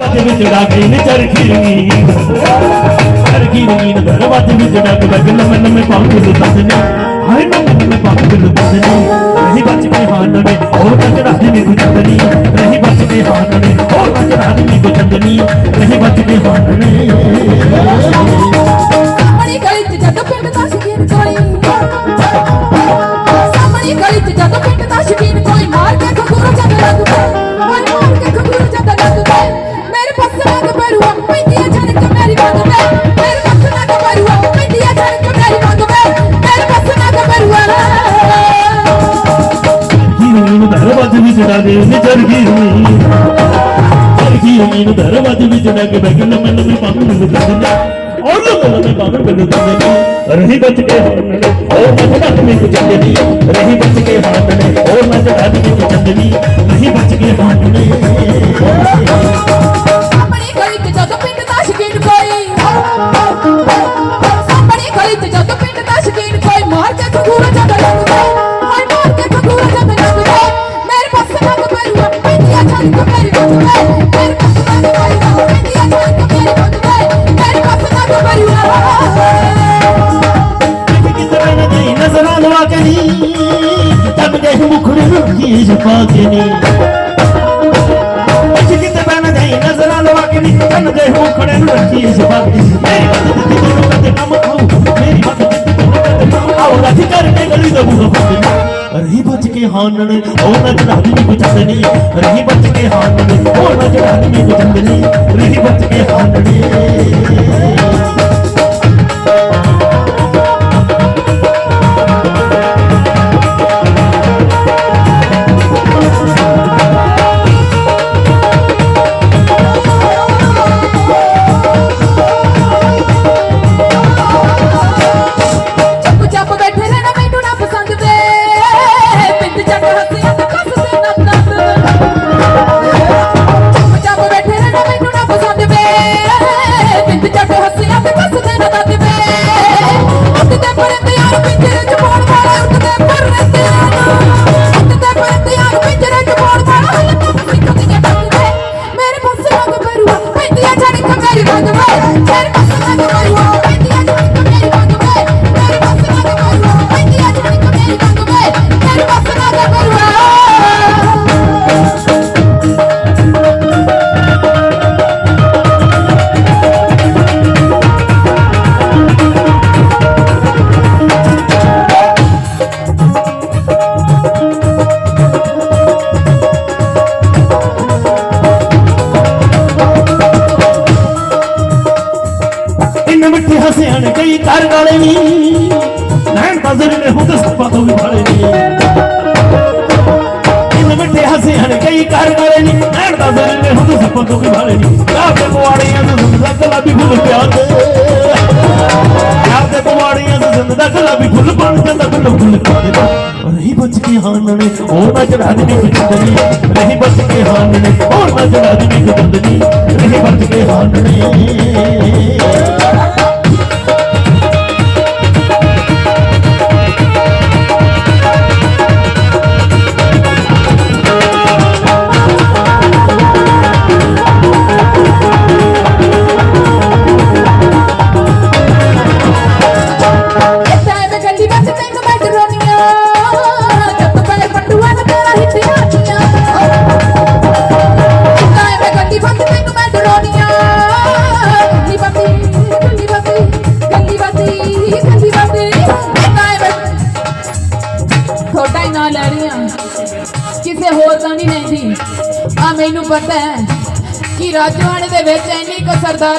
ਵਾਜ ਵਿੱਚ ਡਾਕੇ ਨੇ ਚਰਖੀ ਰੰਗੀਨ ਚਰਖੀ ਰੰਗੀਨ ਦਰਵਾਜ਼ੇ ਵਿੱਚ ਡਾਕ ਲੱਗ ਲੰਮੇ ਲੰਮੇ ਪੰਖ ਲੁੱਟਦੇ ਹਾਏ ਲੰਮੇ ਲੰਮੇ ਪੰਖ ਲੁੱਟਦੇ ਰਹੀ ਬਚ ਕੇ ਹਾਨ ਨੇ ਹੋਰ ਨਾ ਚੜਾਦੀ ਨੀ ਗੁਜੰਦਨੀ ਰਹੀ ਬਚ ਕੇ ਹਾਨ ਨੇ ਰੰਗੀਨ ਦਰਵਾਜ਼ੇ ਵਿੱਚ ਡਾਕੇ ਨੇ ਚਰਖੀ ਰੰਗੀਨ ਚਰਖੀ ਰੰਗੀਨ ਦਰਵਾਜ਼ੇ ਵਿੱਚ ਡਾਕ ਲੱਗ ਲੰਮੇ ਲੰਮੇ ਪੰਖ ਲੁੱਟਦੇ ਔਰ ਲੰਮੇ ਲੰਮੇ ਪੰਖ ਲੁੱਟਦੇ ਰਹੀ ਬਚ ਕੇ ਹਾਨ ਨੇ ਹੋਰ ਨਾ ਚੜਾਦੀ ਨੀ ਗੁਜੰਦਨੀ ਰਹੀ ਬਚ ਕੇ ਹਾਨ ਪੈਂਦੀਆਂ ਜਾਣ ਕੇ ਮੇਰੀ ਮੰਗ ਵੇ ਮੇਰੇ ਪਾਸ ਲੱਗ ਪਰੂਆ ਪੈਂਦੀਆਂ ਜਾਣ ਕੇ ਮੇਰੀ ਮੰਗ ਵੇ ਮੇਰੇ ਪਾਸ ਲੱਗ ਪਰੂਆ ਕਿਤੇ ਨਾ ਨਹੀਂ ਨਜ਼ਰਾਂ ਰਹੀ ਬਚ ਕੇ ਹਾਨਣ ਨੇ ਉਹ ਨਾ ਚੜਾ ਦੀ ਰਹੀ ਬਚ ਕੇ ਹਾਨਣ ਨੇ ਉਹ ਨਾ ਚੜਾ ਦੀ ਰਹੀ ਬਚ ਕੇ ਹਾਨ ਹਸਿਆਣ ਕਰ ਵਾਲੇ ਨੀ ਨੈਣ ਨਜ਼ਰ ਨੇ ਹੁੰਦ ਸੱਪਾਂ ਤੋਂ ਵੀ ਵਾਲੇ ਨੀ ਇੰਨ ਮਿੱਠੇ ਹਸਿਆਣ ਕਈ ਕਰ ਵਾਲੇ ਨੀ ਨੈਣ ਨਜ਼ਰ ਨੇ ਹੁੰਦ ਸੱਪਾਂ ਤੋਂ ਵੀ ਵਾਲੇ ਨੀ ਯਾਰ ਪਵਾੜੀਆਂ ਤੋਂ ਜ਼ਿੰਦ ਦਾ ਗੁਲਾਬੀ ਫੁੱਲ ਪਿਆ ਤੇ ਯਾਰ ਪਵਾੜੀਆਂ ਤੋਂ ਜ਼ਿੰਦ ਦਾ ਗੁਲਾਬੀ ਫੁੱਲ ਬਣ ਜਾਂਦਾ ਫੁੱਲ ਫੁੱਲ ਪਾ ਦੇ। ਰਹੀ ਬਚ ਕੇ ਹਾਨ ਨੇ ਨਾ ਚੜਾ ਦੀ ਨੀ। ਕੁਚੰਦਨੀ ਰਹੀ ਬਚ ਕੇ ਹਾਨ ਹੋਰ ਨਾ ਚੜਾ ਦੀ ਨੀ। ਕੁਚੰਦਨੀ ਰਹੀ ਬਚ ਕੇ ਹਾਨ ਕਿਸੇ ਹੋਰ ਦਾ ਨਹੀਂ ਲੈਂਦੀ ਆ ਮੈਨੂੰ ਪਤਾ ਹੈ ਕਿ ਰਾਜਵਾੜੇ ਦੇ ਵਿੱਚ ਇੰਨੀ ਕੁ ਸਰਦਾਰ